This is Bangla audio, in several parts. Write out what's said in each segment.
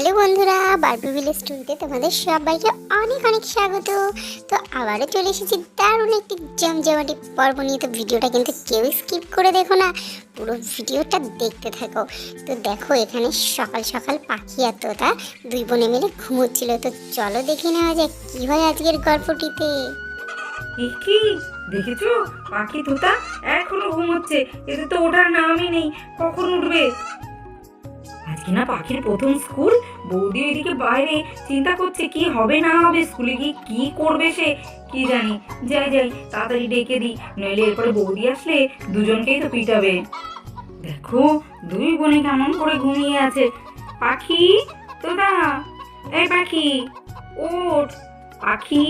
হ্যালো বন্ধুরা বারবি ভিলেজ স্টোরিতে তোমাদের সবাইকে অনেক অনেক স্বাগত। তো আবারও চলে এসেছি দারুণ একটি জমজমাটি পর্ব নিয়ে। তো ভিডিওটা কিন্তু কেউ স্কিপ করে দেখো না, পুরো ভিডিওটা দেখতে থাকো। তো দেখো, এখানে সকাল সকাল পাখি আর তোতা দুই বোনে মিলে ঘুমোচ্ছিল। তো চলো দেখে নেওয়া যাক, কী হয় আজকের গল্পটিতে? কি দেখেছ? পাখি, তোতা এখনও ঘুমোচ্ছে। এতে তো ওঠার নামই নেই। কখন উঠবে? আজকে না, পাখির প্রথম স্কুল? বৌদি ওইদিকে বাইরে চিন্তা করছে কি হবে না হবে, স্কুলে গিয়ে কি করবে সে? কি জানি? যাই যাই, তাড়াতাড়ি ডেকে দিই, নইলে এরপরে বৌদি আসলে দুজনকেই তো পিটাবে। দেখো, দুই বোনে কেমন করে ঘুমিয়ে আছে। পাখি, তোতা, এই পাখি ওঠ পাখি,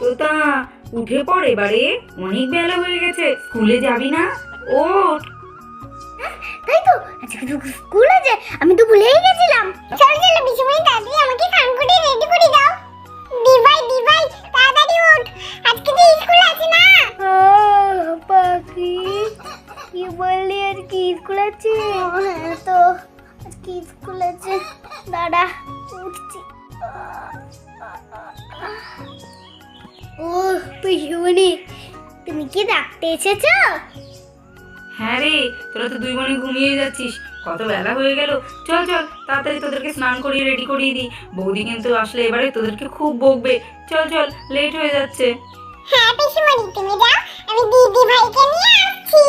তোতা, উঠে পড়, এবারে অনেক বেলা হয়ে গেছে, স্কুলে যাবি না? ওঠ তাই তো আজকে তো স্কুল আছে আমি তো ভুলেই গেছিলাম। চল চল বিশুমণি দাদি আমাকে স্নান করে রেডি করে দাও। দিভাই দিভাই তাড়াতাড়ি ওঠ। আজকে তো স্কুল আছে না। পাখি। কি বললি আর কি স্কুল আছে? হ্যাঁ তো আজকে স্কুল আছে। দাঁড়া উঠছি। ও পিসুমণি তুমি কি ডাকতে এসেছ? হ্যাঁ রে তোরা তো দুই বোনে ঘুমিয়ে যাচ্ছিস। কত বেলা হয়ে গেল। চল চল তাড়াতাড়ি তোদেরকে স্নান করিয়ে রেডি করিয়ে দিই। বৌদি কিন্তু আসলে এবারে তোদেরকে খুব বকবে। চল চল লেট হয়ে যাচ্ছে। হ্যাঁ পিসিমণি তুমি যাও আমি দিদি ভাইকে নিয়ে আসছি।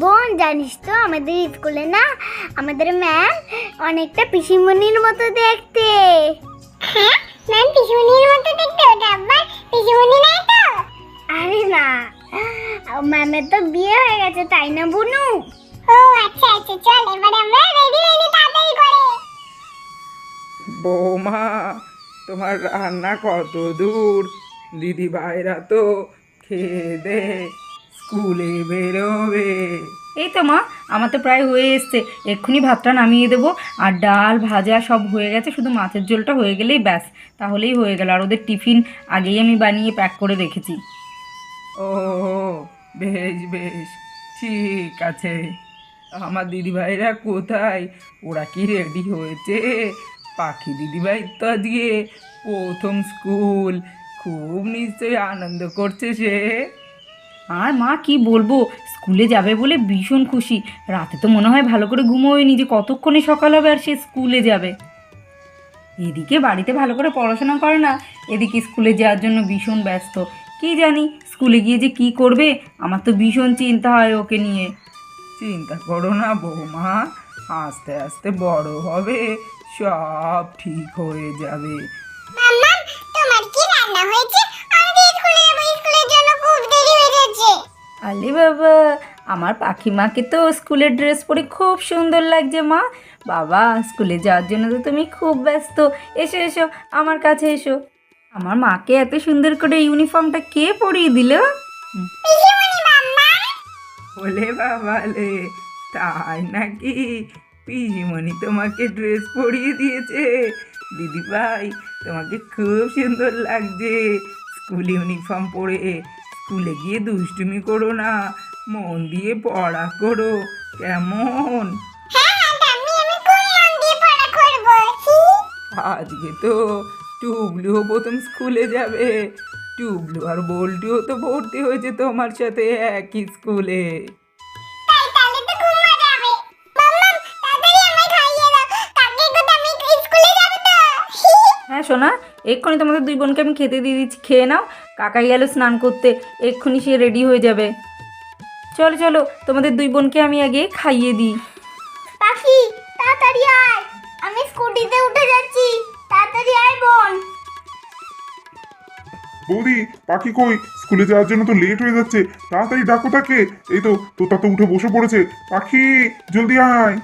বোন জানিস তো আমাদের স্কুলে না আমাদের ম্যাম অনেকটা পিসিমণির মতো দেখতে। হ্যাঁ ম্যাম পিসিমণির মতো দেখতে? ওটা আবার পিসিমণি নাই তো? আরে না ম্যামের তো বিয়ে হয়ে গেছে তাই না বুনু? ও আচ্ছা আচ্ছা চল এবারে আমরা রেডি রেডি তাড়াতাড়ি করে। বৌমা তোমার রান্না কত দূর? দিদি ভাইরা তো খেয়ে দে স্কুলে বেরোবে। এই তো মা আমার তো প্রায় হয়ে এসছে। এক্ষুনি ভাতটা নামিয়ে দেবো আর ডাল ভাজা সব হয়ে গেছে শুধু মাছের ঝোলটা হয়ে গেলেই ব্যাস। তাহলেই হয়ে গেল আর ওদের টিফিন আগেই আমি বানিয়ে প্যাক করে রেখেছি। ও বেশ বেশ, ঠিক আছে। আমার দিদিভাইরা কোথায়? ওরা কি রেডি হয়েছে? পাখি দিদিভাই তো আজকে প্রথম স্কুল খুব নিশ্চয়ই আনন্দ করছে সে। আর মা, কি বলব? স্কুলে যাবে বলে ভীষণ খুশি। রাতে তো মনে হয় ভালো করে ঘুমোয়নি যে কতক্ষণে সকাল হবে আর সে স্কুলে যাবে। এদিকে বাড়িতে ভালো করে পড়াশোনা করে না, এদিকে স্কুলে যাওয়ার জন্য ভীষণ ব্যস্ত। কি জানি স্কুলে গিয়ে যে কি করবে? আমার তো ভীষণ চিন্তা হয় ওকে নিয়ে। চিন্তা করো না বৌমা আস্তে আস্তে বড় হবে সব ঠিক হয়ে যাবে। মাম্মা তোমার কি রান্না হয়েছে? আমি স্কুলে যাব স্কুলের জন্য খুব দেরি যাচ্ছে। আলে বাবা আমার পাখিমাকে তো স্কুলের ড্রেস পরে খুব সুন্দর লাগছে মা। বাবা স্কুলে যাওয়ার জন্য তো তুমি খুব ব্যস্ত। এসো এসো আমার কাছে এসো। আমার মাকে এত সুন্দর করে ইউনিফর্মটা কে পরিয়ে দিল? বলে বাবালে তাই নাকি? পিসিমণি তোমাকে ড্রেস পরিয়ে দিয়েছে। দিদি ভাই তোমাকে খুব সুন্দর লাগছে। স্কুল ইউনিফর্ম পরে স্কুলে গিয়ে দুষ্টুমি করো না মন দিয়ে পড়া করো কেমন? হ্যাঁ আজকে তো টুবলুও প্রথম স্কুলে যাবে। টুবলু আর বল্টুও তো ভর্তি হয়েছে তোমার সাথে একই স্কুলে। কাকে হ্যাঁ সোনা এক্ষুনি তোমাদের দুই বোনকে আমি খেতে দিয়ে দিচ্ছি। খেয়ে নাও কাকাই গেল স্নান করতে। এক্ষুনি সে রেডি হয়ে যাবে। চলো চলো তোমাদের দুই বোনকে আমি আগে খাইয়ে দিই। পাখি তাড়াতাড়ি আয়। আমি স্কুটিতে উঠে যাচ্ছি। তাড়াতাড়ি আয় বোন বৌদি পাখি কই? স্কুলে যাওয়ার জন্য তো লেট হয়ে যাচ্ছে। তাড়াতাড়ি ডাকো তাকে। এই তো তোতা তো উঠে বসে পড়েছে। পাখি জলদি আয়।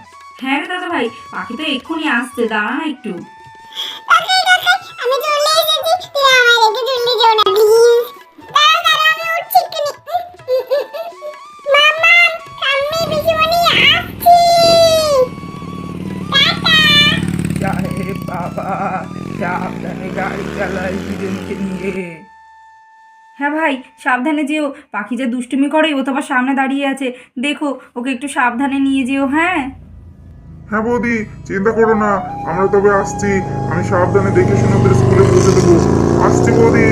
হ্যাঁ রে দাদা ভাই পাখি তো এক্ষুনি আসছে দাঁড়া না একটু। আমি চলে এসেছি। তুই আমার রেখে চলে যাও না প্লিজ বাবা সাবধানে গাড়ি নিয়ে। হ্যাঁ ভাই সাবধানে যেও। পাখি যে দুষ্টুমি করে ও তো আবার সামনে দাঁড়িয়ে আছে। দেখো ওকে একটু সাবধানে নিয়ে যেও হ্যাঁ? হ্যাঁ বৌদি চিন্তা করো না আমরা তবে আসছি। আমি সাবধানে দেখে শুনে ওদের স্কুলে পৌঁছে দেবো। আসছি বৌদি।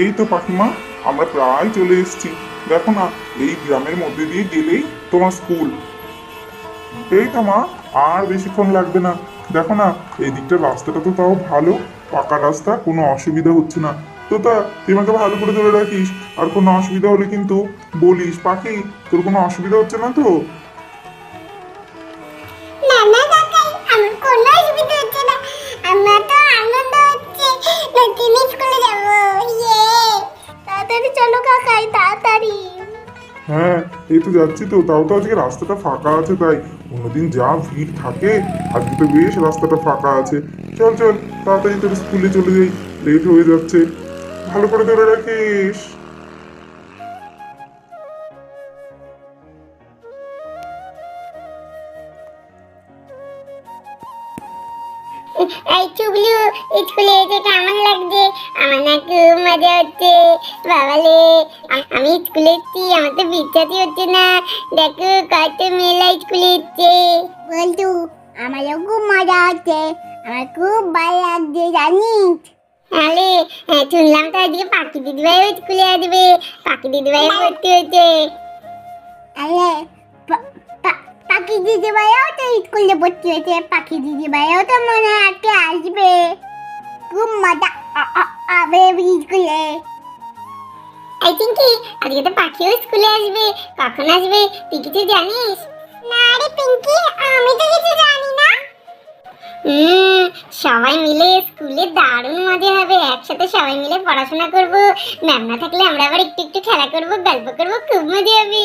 এই তো পাখিমা, আমরা প্রায় চলে এসেছি। দেখো না, এই গ্রামের মধ্যে দিয়ে গেলেই তোমার স্কুল এই তো মা, আর বেশিক্ষণ লাগবে না। দেখো না, এই দিকটার রাস্তাটা তো তাও ভালো, পাকা রাস্তা, কোনো অসুবিধা হচ্ছে না। তো তা তুই আমাকে ভালো করে ধরে রাখিস, আর কোনো অসুবিধা হলে কিন্তু বলিস, পাখি, তোর কোনো অসুবিধা হচ্ছে না তো? কাকাই, তাড়াতাড়ি। হ্যাঁ এই তো যাচ্ছি তো। তাও তো আজকে রাস্তাটা ফাঁকা আছে তাই। অন্যদিন যা ভিড় থাকে, আজকে তো বেশ রাস্তাটা ফাঁকা আছে। চল চল, তাড়াতাড়ি তোর স্কুলে চলে যাই। লেট হয়ে যাচ্ছে। ভালো করে ধরে রাখিস। এই চুগলু স্কুলে এসে কেমন লাগছে? আমার না খুব মজা হচ্ছে। বাবালে আমি স্কুলে এসেছি আমার তো বিশ্বাসই হচ্ছে না। দেখো কত মেলা স্কুলে এসছে। বলতু আমারও খুব মজা হচ্ছে। আমার খুব ভালো লাগছে জানিস? আরে হ্যাঁ, শুনলাম তো আজকে পাখি দিদিভাইও স্কুলে আসবে। পাখি দিদিভাই ভর্তি হয়েছে। আরে পাখি দিদিভাইও তো স্কুলে ভর্তি হয়েছে। পাখি দিদিভাইও তো মনে হয় আজকে আসবে। খুব মজা। হবে স্কুলে। আই আজকে তো পাখিও স্কুলে আসবে। কখন আসবে? তুই কিছু জানিস? না রে পিঙ্কি আমি তো কিছু জানি না। হুম সবাই মিলে স্কুলে দারুণ মজা হবে। একসাথে সবাই মিলে পড়াশোনা করব। ম্যাম না থাকলে আমরা আবার একটু একটু খেলা করব গল্প করব খুব মজা হবে।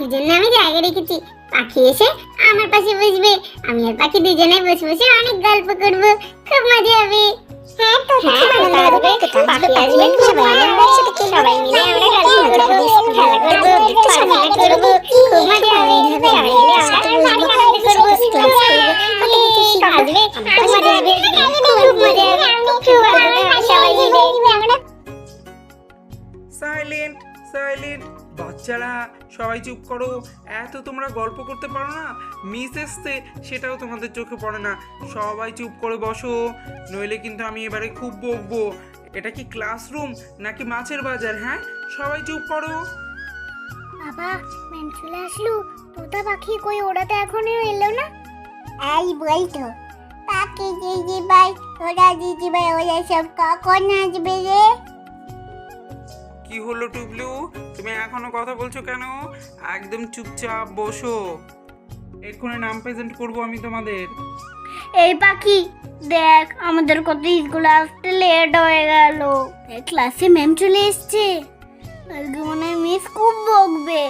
পাখির জন্য আমি জায়গা রেখেছি পাখি এসে আমার পাশে বসবে আমি আর পাখি দুজনে বসে বসে অনেক গল্প করব খুব মজা হবে হ্যাঁ তো হ্যাঁ আসবে পাখি আসবে সবাই একসাথে সবাই মিলে আমরা গল্প করব খেলা করব পড়াশোনা করব খুব মজা হবে সবাই মিলে আমরা গল্প করব ক্লাস করব আসবে খুব মজা হবে খুব মজা হবে খুব মজা হবে সবাই মিলে আমরা সাইলেন্ট সাইলেন্ট বাচ্চারা সবাই চুপ করো। এত তোমরা গল্প করতে পারো না। মিস এসছে সেটাও তোমাদের চোখে পড়ে না। সবাই চুপ করে বসো। নইলে কিন্তু আমি এবারে খুব বকবো। এটা কি ক্লাসরুম নাকি মাছের বাজার হ্যাঁ? সবাই চুপ করো। বাবা ম্যাম চলে আসলো। তোতা পাখি কই ওরা তো এখনও এলো না? এই বলতো পাখি দিদি ভাই ওরা দিদি ভাই ওরা সব কখন আসবে রে? কি হলো টুবলু? তুমি এখনও কথা বলছো কেন? একদম চুপচাপ বসো। এক্ষুনি নাম প্রেজেন্ট করব আমি তোমাদের। এই পাখি দেখ আমাদের কত স্কুলে আসতে লেট হয়ে গেল। ক্লাসে ম্যাম চলে এসছে। আজকে মনে হয় মিস খুব বকবে।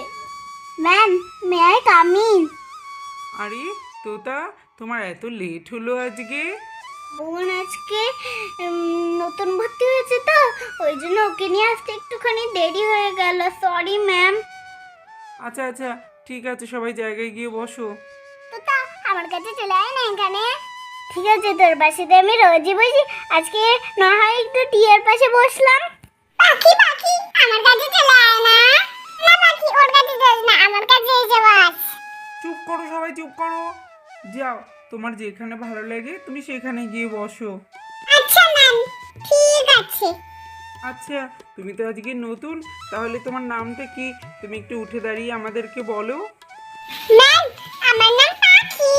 ম্যাম মে আই কামিন আরে তোতা তোমার এত লেট হলো আজকে। বোন আজকে নতুন ভর্তি হয়েছে তো ওই জন্য ওকে নিয়ে আসতে একটুখানি দেরি হয়ে গেল সরি ম্যাম আচ্ছা আচ্ছা ঠিক আছে সবাই জায়গায় গিয়ে বসো। তো তা আমার কাছে চলে আয় না এখানে। ঠিক আছে তোর পাশে তো আমি রোজই বসি। আজকে না হয় একটু টিয়ার পাশে বসলাম। পাখি পাখি আমার কাছে চলে আয় না। না পাখি ওর কাছে যাস না আমার কাছে এসে বস। চুপ করো সবাই চুপ করো। যাও তোমার যেখানে ভালো লাগে তুমি সেখানে গিয়ে বসো। আচ্ছা ম্যাম ঠিক আছে। আচ্ছা তুমি তো আজকে নতুন তাহলে তোমার নামটা কি? তুমি একটু উঠে দাঁড়িয়ে আমাদেরকে বলো। ম্যাম আমার নাম পাখি।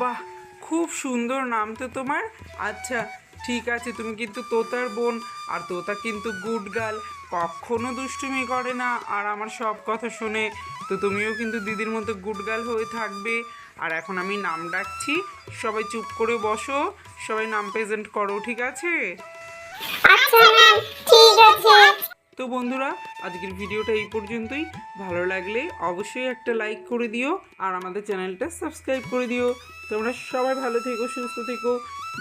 বাহ খুব সুন্দর নাম তো তোমার। আচ্ছা ঠিক আছে তুমি কিন্তু তোতার বোন আর তোতা কিন্তু গুড গার্ল। কখনো দুষ্টুমি করে না আর আমার সব কথা শুনে। তো তুমিও কিন্তু দিদির মতো গুড গার্ল হয়ে থাকবে। আর এখন আমি নাম ডাকছি সবাই চুপ করে বসো সবাই নাম প্রেজেন্ট করো ঠিক আছে? আচ্ছা তো বন্ধুরা, আজকের ভিডিওটা এই পর্যন্তই। ভালো লাগলে অবশ্যই একটা লাইক করে দিও আর আমাদের চ্যানেলটা সাবস্ক্রাইব করে দিও। তোমরা সবাই ভালো থেকো, সুস্থ থেকো।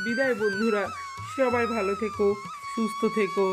বিদায় বন্ধুরা, সবাই ভালো থেকো, সুস্থ থেকো।